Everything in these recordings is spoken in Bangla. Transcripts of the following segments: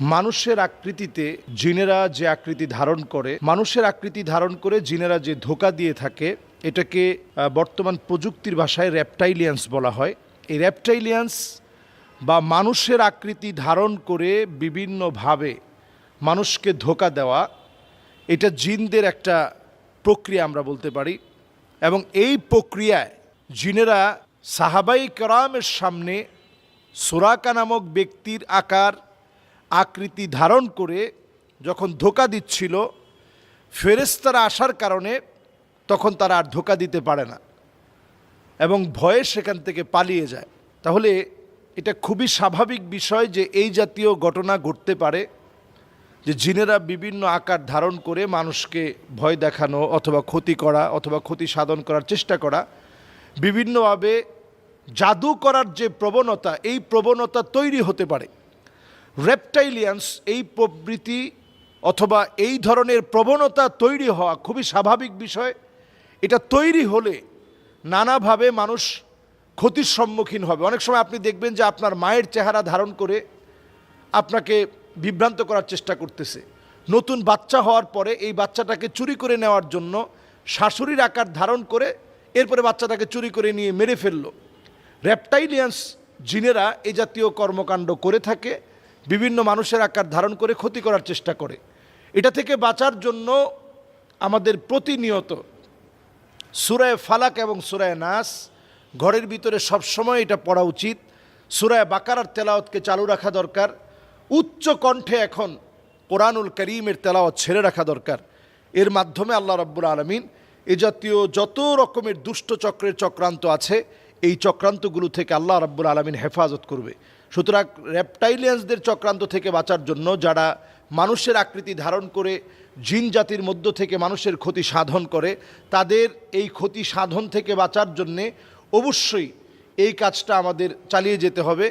মানুষের আকৃতিতে জিনেরা যে আকৃতি ধারণ করে, মানুষের আকৃতি ধারণ করে জিনেরা যে ধোকা দিয়ে থাকে, এটাকে বর্তমান প্রযুক্তির ভাষায় র্যাপটাইলিয়ান্স বলা হয়। এই র্যাপটাইলিয়ান্স বা মানুষের আকৃতি ধারণ করে বিভিন্নভাবে মানুষকে ধোকা দেওয়া, এটা জিনদের একটা প্রক্রিয়া আমরা বলতে পারি। এবং এই প্রক্রিয়ায় জিনেরা সাহাবাই কেরামের সামনে সুরাকা নামক ব্যক্তির আকার আকৃতি ধারণ করে যখন ধোকা দিচ্ছিল ফেরেস্তারা আসার কারণে তখন তারা আর ধোকা দিতে পারে না এবং ভয়ে সেখান থেকে পালিয়ে যায়। তাহলে এটা খুবই স্বাভাবিক বিষয় যে এই জাতীয় ঘটনা ঘটতে পারে, যে জিনেরা বিভিন্ন আকার ধারণ করে মানুষকে ভয় দেখানো অথবা ক্ষতি করা অথবা ক্ষতি সাধন করার চেষ্টা করা, বিভিন্নভাবে জাদু করার যে প্রবণতা, এই প্রবণতা তৈরি হতে পারে। রেপটাইলিয়ান্স এই প্রবৃত্তি অথবা এই ধরনের প্রবণতা তৈরি হওয়া খুবই স্বাভাবিক বিষয়। এটা তৈরি হলে নানাভাবে মানুষ ক্ষতির সম্মুখীন হবে। অনেক সময় আপনি দেখবেন যে আপনার মায়ের চেহারা ধারণ করে আপনাকে বিভ্রান্ত করার চেষ্টা করতেছে। নতুন বাচ্চা হওয়ার পরে এই বাচ্চাটাকে চুরি করে নেওয়ার জন্য শাশুড়ির আকার ধারণ করে এরপরে বাচ্চাটাকে চুরি করে নিয়ে মেরে ফেলল। র্যাপটাইলিয়ান্স জিনেরা এই জাতীয় কর্মকাণ্ড করে থাকে। বিভিন্ন মানুষের আকার ধারণ করে ক্ষতি করার চেষ্টা করে। এটা থেকে বাঁচার জন্য আমাদের প্রতিনিয়ত সুরায় ফালাক এবং সুরায় নাস ঘরের ভিতরে সবসময় এটা পড়া উচিত। সুরায় বাকারার তেলাওয়াতকে চালু রাখা দরকার। উচ্চ কণ্ঠে এখন কোরআনুল করিমের তেলাওয়াত ছেড়ে রাখা দরকার। এর মাধ্যমে আল্লাহ রব্বুল আলমিন এ জাতীয় যত রকমের দুষ্ট চক্রের চক্রান্ত আছে, এই চক্রান্তগুলো থেকে আল্লাহ রব্বুল আলমিন হেফাজত করবে। সুতরাং র্যাপটাইলিয়ান্সদের চক্রান্ত থেকে বাঁচার জন্য যারা মানুষের আকৃতি ধারণ করে, জিন জাতির মধ্য থেকে মানুষের ক্ষতি সাধন করে, তাদের এই ক্ষতি সাধন থেকে বাঁচার জন্যে অবশ্যই এই কাজটা আমাদের চালিয়ে যেতে হবে।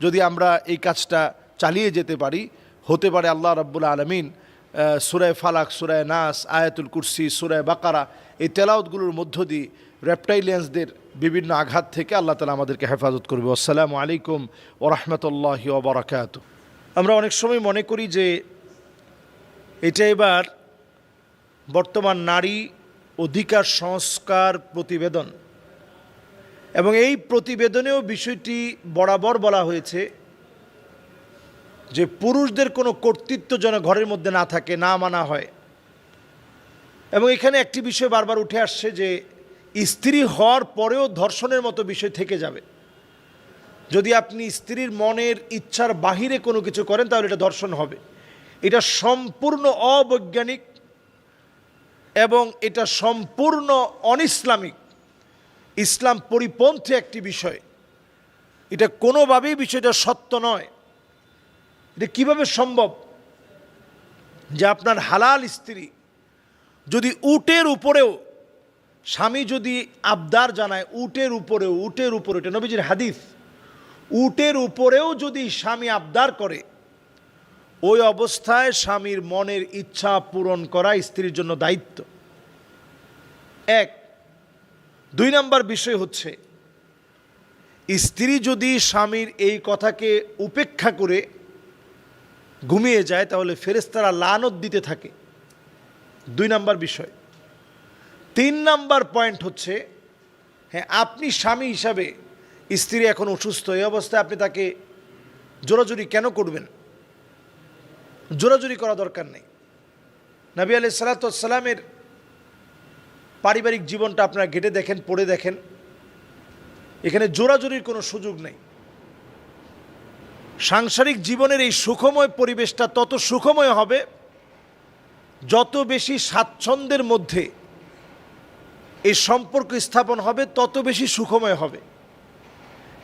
যদি আমরা এই কাজটা চালিয়ে যেতে পারি, হতে পারে আল্লাহ রাব্বুল আলমিন সুরায় ফালাক, সুরায় নাস, আয়াতুল কুরসি, সুরায় বাকারা, এই তেলাওতগুলোর মধ্য দিয়ে রেপটাইলিয়ান্সদের বিভিন্ন আঘাত থেকে আল্লাহ তালা আমাদেরকে হেফাজত করবে। আসসালামু আলাইকুম ও রহমতুল্লাহি ওবরাকাত আমরা অনেক সময় মনে করি যে এটা এবার বর্তমান নারী অধিকার সংস্কার প্রতিবেদন। এবং এই প্রতিবেদনেও বিষয়টি বরাবর বলা হয়েছে যে পুরুষদের কোনো কর্তৃত্ব যেন ঘরের মধ্যে না থাকে, না মানা হয়। এবং এখানে একটি বিষয় বারবার উঠে আসছে যে স্ত্রী হওয়ার পরেও ধর্ষণের মতো বিষয় থেকে যাবে। যদি আপনি স্ত্রীর মনের ইচ্ছার বাহিরে কোনো কিছু করেন, তাহলে এটা ধর্ষণ হবে। এটা সম্পূর্ণ অবৈজ্ঞানিক এবং এটা সম্পূর্ণ অনইসলামিক ইসলাম পরিপন্থী একটি বিষয়। এটা কোনোভাবেই বিষয়টা সত্য নয়। এটা কীভাবে সম্ভব? যে আপনার হালাল স্ত্রী যদি উটের উপরেও স্বামী যদি আবদার জানায় উটের উপরেও, উটের উপরে, এটা নবীজির হাদিস, উটের উপরেও যদি স্বামী আবদার করে, ওই অবস্থায় স্বামীর মনের ইচ্ছা পূরণ করা স্ত্রীর জন্য দায়িত্ব। এক। দুই নম্বর বিষয় হচ্ছে, স্ত্রী যদি স্বামীর এই কথাকে উপেক্ষা করে ঘুমিয়ে যায়, তাহলে ফেরেস্তারা লানত দিতে থাকে। দুই নাম্বার বিষয়। তিন নাম্বার পয়েন্ট হচ্ছে হ্যাঁ আপনি স্বামী হিসাবে স্ত্রী এখন অসুস্থ, এই অবস্থায় আপনি তাকে জোরাজুরি কেন করবেন? জোরাজুরি করা দরকার নেই। নবী আলি সালাতামের পারিবারিক জীবনটা আপনারা ঘেটে দেখেন, পড়ে দেখেন। এখানে জোরাজুরির কোনো সুযোগ নেই। সাংসারিক জীবনের এই সুখময় পরিবেশটা তত সুখময় হবে, যত বেশি স্বাচ্ছন্দ্যের মধ্যে এই সম্পর্ক স্থাপন হবে, তত বেশি সুখময় হবে।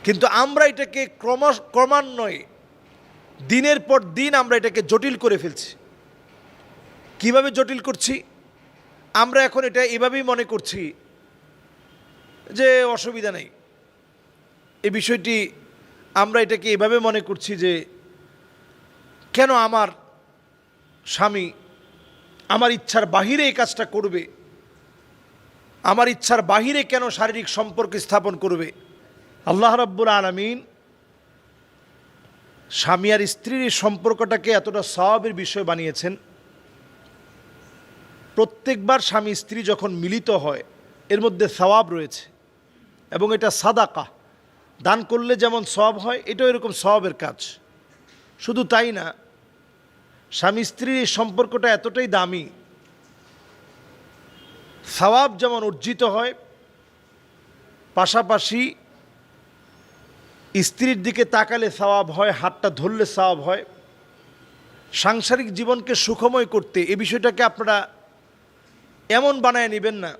কিন্তু আমরা এটাকে ক্রম ক্রমান্বয়ে, দিনের পর দিন আমরা এটাকে জটিল করে ফেলছি। কীভাবে জটিল করছি? আমরা এখন এটা এভাবেই মনে করছি যে অসুবিধা নেই। এই বিষয়টি আমরা এটাকে এভাবে মনে করছি যে কেন আমার স্বামী আমার ইচ্ছার বাহিরে এই কাজটা করবে? আমার ইচ্ছার বাহিরে কেন শারীরিক সম্পর্ক স্থাপন করবে? আল্লাহ রাব্বুল আলমিন স্বামী আর স্ত্রীর সম্পর্কটাকে এতটা স্বভাবের বিষয় বানিয়েছেন। প্রত্যেকবার স্বামী স্ত্রী যখন মিলিত হয়, এর মধ্যে সওয়াব রয়েছে এবং এটা সাদাকা। দান করলে যেমন সওয়াব হয়, এটাও এরকম সওয়াবের কাজ। শুধু তাই না, স্বামী স্ত্রীর এই সম্পর্কটা এতটাই দামি সওয়াব যেমন অর্জিত হয়, পাশাপাশি স্ত্রীর দিকে তাকালে সওয়াব হয়, হাতটা ধরলে সওয়াব হয়। সাংসারিক জীবনকে সুখময় করতে এ বিষয়টাকে আপনারা এমন বানায় নেবেন না,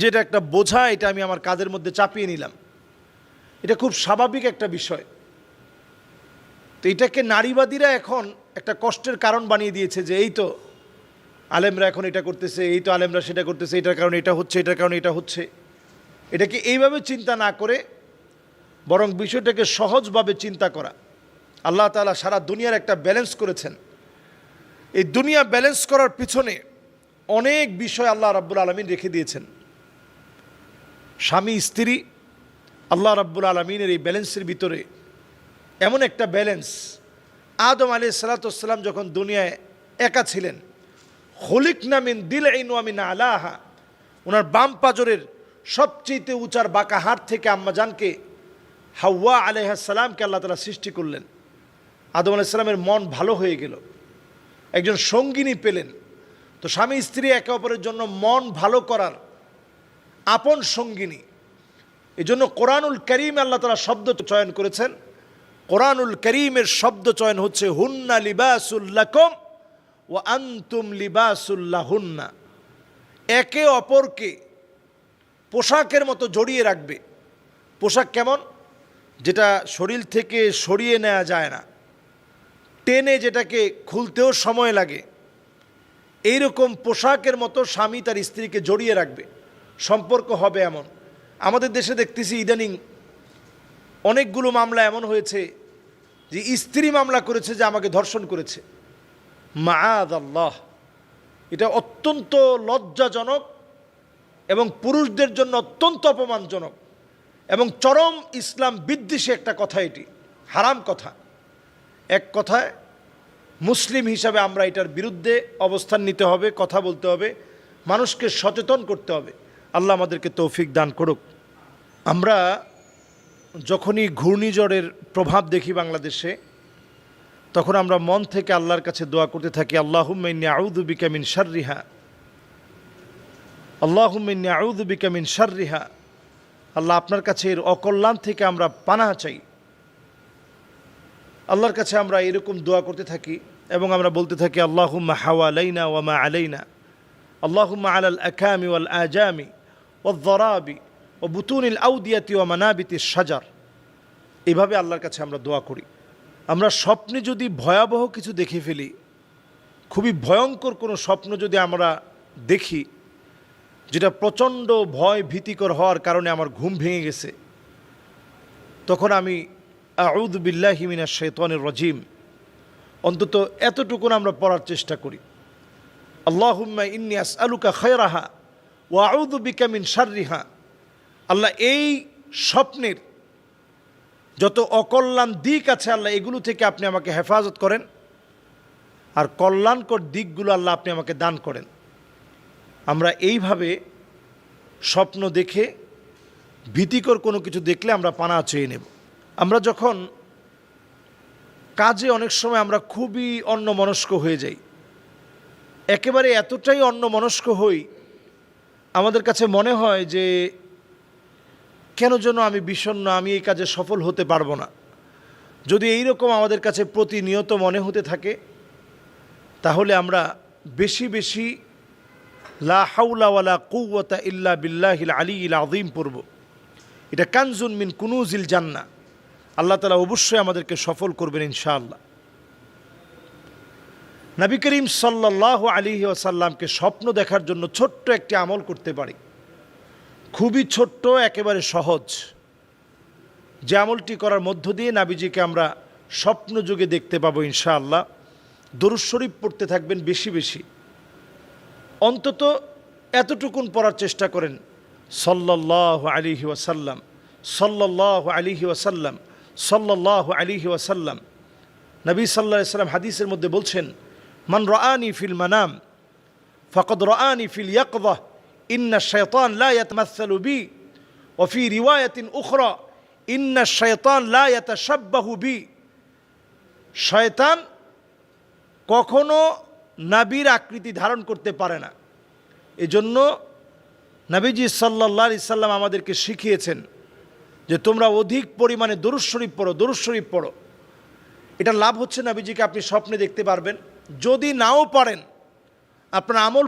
যেটা একটা বোঝা, এটা আমি আমার কাজের মধ্যে চাপিয়ে নিলাম। এটা খুব স্বাভাবিক একটা বিষয়। তো এটাকে নারীবাদীরা এখন একটা কষ্টের কারণ বানিয়ে দিয়েছে যে, এই তো আলেমরা এখন এটা করতেছে, এই তো আলেমরা সেটা করতেছে, এটার কারণে এটা হচ্ছে, এটার কারণে এটা হচ্ছে। এটাকে এইভাবে চিন্তা না করে বরং বিষয়টাকে সহজভাবে চিন্তা করা। আল্লাহ তাআলা সারা দুনিয়ার একটা ব্যালেন্স করেছেন। এই দুনিয়া ব্যালেন্স করার পিছনে অনেক বিষয় আল্লাহ রাব্বুল আলমিন রেখে দিয়েছেন। স্বামী, স্ত্রী, আল্লাহ রাব্বুল আলমিনের এই ব্যালেন্সের ভিতরে এমন একটা ব্যালেন্স আদম আলী সালাতাম যখন দুনিয়ায় একা ছিলেন হলিক নামিন দিল আইন আলাহা। ওনার বাম পাজরের সবচেয়ে উঁচার বাঁকা হাট থেকে আম্মাজানকে হাওয়া আলহাসালামকে আল্লাহ তালা সৃষ্টি করলেন। আদম আলাইসালামের মন ভালো হয়ে গেল। একজন সঙ্গিনী পেলেন। তো স্বামী স্ত্রী একে অপরের জন্য মন ভালো করার আপন সঙ্গিনী। এই জন্য কোরআনুল করিম আল্লাহ তালা শব্দ চয়ন করেছেন। কোরআনুল করিমের শব্দ চয়ন হচ্ছে, হুন্না লিবাসুল্লাকম ও আন্তুম লিবাসুল্লাহুন্না একে অপরকে পোশাকের মতো জড়িয়ে রাখবে। পোশাক কেমন? যেটা শরীর থেকে সরিয়ে নেওয়া যায় না। টেনে যেটাকে খুলতেও সময় লাগে। এইরকম পোশাকের মতো স্বামী তার স্ত্রীকে জড়িয়ে রাখবে। সম্পর্ক হবে এমন। আমাদের দেশে দেখতেছি ইদানিং অনেকগুলো মামলা এমন হয়েছে যে স্ত্রী মামলা করেছে যে আমাকে ধর্ষণ করেছে। মাআদ আল্লাহ এটা অত্যন্ত লজ্জাজনক এবং পুরুষদের জন্য অত্যন্ত অপমানজনক এবং চরম ইসলাম বিদ্বেষী একটা কথা এটি, হারাম কথা। এক কথায়, মুসলিম হিসাবে আমরা এটার বিরুদ্ধে অবস্থান নিতে হবে, কথা বলতে হবে, মানুষকে সচেতন করতে হবে। আল্লাহ আমাদেরকে তৌফিক দান করুক। আমরা যখনই ঘূর্ণিঝড়ের প্রভাব দেখি বাংলাদেশে তখন আমরা মন থেকে আল্লাহর কাছে দোয়া করতে থাকি আল্লাহুম্মাইনি আউদু বিকামিন শাররিহা। আল্লাহ আপনার কাছে এর অকল্যাণ থেকে আমরা পানা চাই। আল্লাহর কাছে আমরা এরকম দোয়া করতে থাকি এবং আমরা বলতে থাকি, আল্লাহুম্মা হাওয়া আলাইনা ওয়ামা আলাইনা। আল্লাহুম্মা আলাল আকামি ওয়াল আজামি ওয়াদ্দরাবি ও বুতুনিল আউদিয়াতি ও মানাবিতি সাজার এইভাবে আল্লাহর কাছে আমরা দোয়া করি। আমরা স্বপ্নে যদি ভয়াবহ কিছু দেখে ফেলি, খুবই ভয়ঙ্কর কোনো স্বপ্ন যদি আমরা দেখি, যেটা প্রচণ্ড ভয় ভীতিকর হওয়ার কারণে আমার ঘুম ভেঙে গেছে, তখন আমি আউদ বিল্লাহিমিনা শেতনের রজিম, অন্তত এতটুকুন আমরা পড়ার চেষ্টা করি। আল্লাহুম্মা ইন্নি আলুকা খয়রাহা ও আউদ বিকামিন শাররিহা। আল্লাহ এই স্বপ্নের যত অকল্যাণ দিক আছে আল্লাহ, এগুলো থেকে আপনি আমাকে হেফাজত করেন। আর কল্যাণকর দিকগুলো আল্লাহ আপনি আমাকে দান করেন। আমরা এইভাবে স্বপ্ন দেখে, ভীতিকর কোনো কিছু দেখলে আমরা পানা চেয়ে নেব। আমরা যখন কাজে অনেক সময় আমরা খুবই অন্যমনস্ক হয়ে যাই, একেবারে এতটাই অন্যমনস্ক হই, আমাদের কাছে মনে হয় যে কেন যেন আমি বিষণ্ণ, আমি এই কাজে সফল হতে পারব না? যদি এই রকম আমাদের কাছে প্রতিনিয়ত মনে হতে থাকে, তাহলে আমরা বেশি বেশি লা হাউলা ওয়ালা কুওয়াতা ইল্লা বিল্লাহিল আলিল আযীম পড়ব। এটা কানজুন মিন কুনুজিল জান্না আল্লাহ তালা অবশ্যই আমাদেরকে সফল করবেন ইনশাআল্লাহ। নবী করিম সাল্লাহ আলী ওসাল্লামকে স্বপ্ন দেখার জন্য ছোট্ট একটি আমল করতে পারি। খুবই ছোট্ট, একেবারে সহজ। যে আমলটি করার মধ্য দিয়ে নাবিজিকে আমরা স্বপ্ন যুগে দেখতে পাবো ইনশাআল্লাহ। দরুদ শরীফ পড়তে থাকবেন বেশি বেশি। অন্তত এতটুকুন পড়ার চেষ্টা করেন। সল্লাহ আলিহি ওয়াসাল্লাম সল্লাহ আলিহি ওয়াসাল্লাম সাল্লাহ আলিহি ওয়াসাল্লাম। নবী সাল্লাহ সাল্লাম হাদিসের মধ্যে বলছেন, মান রাআনি ফিল মানাম, ফকদ রাআনি ফিল ইয়াকদাহ ইন্না بي وفي روايه اخرى উখরা, ইন্না لا يتشبه بي শয়তান কখনো নাবীর আকৃতি ধারণ করতে পারে না। এজন্য নাবিজি সাল্লা সাল্লাম আমাদেরকে শিখিয়েছেন যে তোমরা অধিক পরিমাণে দরুশরীফ পড়ো দরুশরীফ পড়ো। এটা লাভ হচ্ছে নাবিজিকে আপনি স্বপ্নে দেখতে পারবেন। যদি নাও পারেন, আপনার আমল